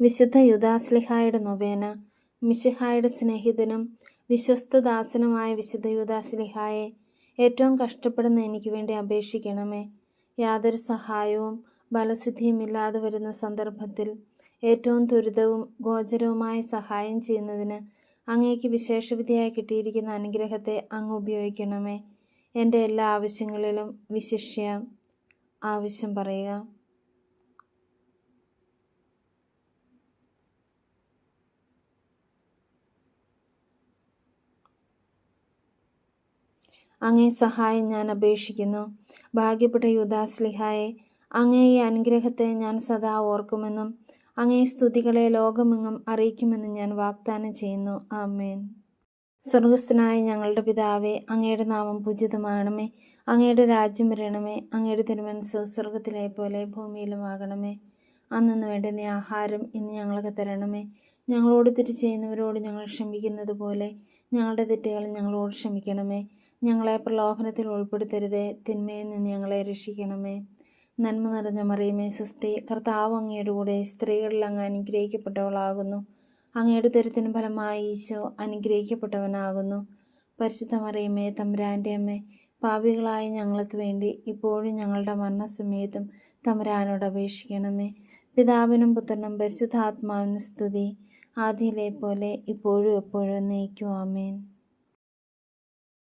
വിശുദ്ധ യുദാസ്ലിഹായുടെ നൊവേന. മിശിഹായുടെ സ്നേഹിതനും വിശ്വസ്തദാസനുമായ വിശുദ്ധ യുദാസ്ലിഹായെ ഏറ്റവും കഷ്ടപ്പെടുന്ന എനിക്ക് വേണ്ടി അപേക്ഷിക്കണമേ. യാതൊരു സഹായവും ബലസിദ്ധിയും ഇല്ലാതെ വരുന്ന സന്ദർഭത്തിൽ ഏറ്റവും ദുരിതവും ഗോചരവുമായ സഹായം ചെയ്യുന്നതിന് അങ്ങേക്ക് വിശേഷവിധിയായി കിട്ടിയിരിക്കുന്ന അനുഗ്രഹത്തെ അങ്ങ് ഉപയോഗിക്കണമേ. എന്റെ എല്ലാ ആവശ്യങ്ങളിലും വിശിഷ്യ ആവശ്യം പറയുക. അങ്ങേ സഹായം ഞാൻ അപേക്ഷിക്കുന്നു. ഭാഗ്യപ്പെട്ട യുദാസ്ലിഹായെ അങ്ങേ ഈ അനുഗ്രഹത്തെ ഞാൻ സദാ ഓർക്കുമെന്നും അങ്ങേ സ്തുതികളെ ലോകമെങ്ങും അറിയിക്കുമെന്നും ഞാൻ വാഗ്ദാനം ചെയ്യുന്നു. ആമേൻ. സ്വർഗസ്ഥനായ ഞങ്ങളുടെ പിതാവേ അങ്ങയുടെ നാമം പൂജിതമാകണമേ. അങ്ങയുടെ രാജ്യം വരണമേ. അങ്ങയുടെ തിരുമനസ് സ്വർഗത്തിലെ പോലെ ഭൂമിയിലും ആകണമേ അന്നു വേണ്ടുന്ന ആഹാരം ഇന്ന് ഞങ്ങൾക്ക് തരണമേ. ഞങ്ങളോട് തെറ്റ് ചെയ്യുന്നവരോട് ഞങ്ങൾ ക്ഷമിക്കുന്നത് പോലെ ഞങ്ങളുടെ തെറ്റുകൾ ഞങ്ങളോട് ക്ഷമിക്കണമേ. ഞങ്ങളെ പ്രലോഭനത്തിൽ ഉൾപ്പെടുത്തരുതേ. തിന്മയിൽ നിന്ന് ഞങ്ങളെ രക്ഷിക്കണമേ. നന്മ നിറഞ്ഞ മറിയമേ സുസ്തി. കർത്താവ് അങ്ങയുടെ കൂടെ സ്ത്രീകളിൽ അങ്ങ് അനുഗ്രഹിക്കപ്പെട്ടവളാകുന്നു. അങ്ങയുടെ തരത്തിന് ഫലമായി ഈശോ അനുഗ്രഹിക്കപ്പെട്ടവനാകുന്നു. പരിശുദ്ധ മറിയമേ തമ്പുരാന്റെ അമ്മ പാപികളായ ഞങ്ങൾക്ക് വേണ്ടി ഇപ്പോഴും ഞങ്ങളുടെ മരണസമയത്തും തമ്പുരാനോട് അപേക്ഷിക്കണമേ. പിതാവിനും പുത്രനും പരിശുദ്ധാത്മാവിനും സ്തുതി. ആദ്യയിലെ പോലെ ഇപ്പോഴും എപ്പോഴും നയിക്കും ആമേൻ.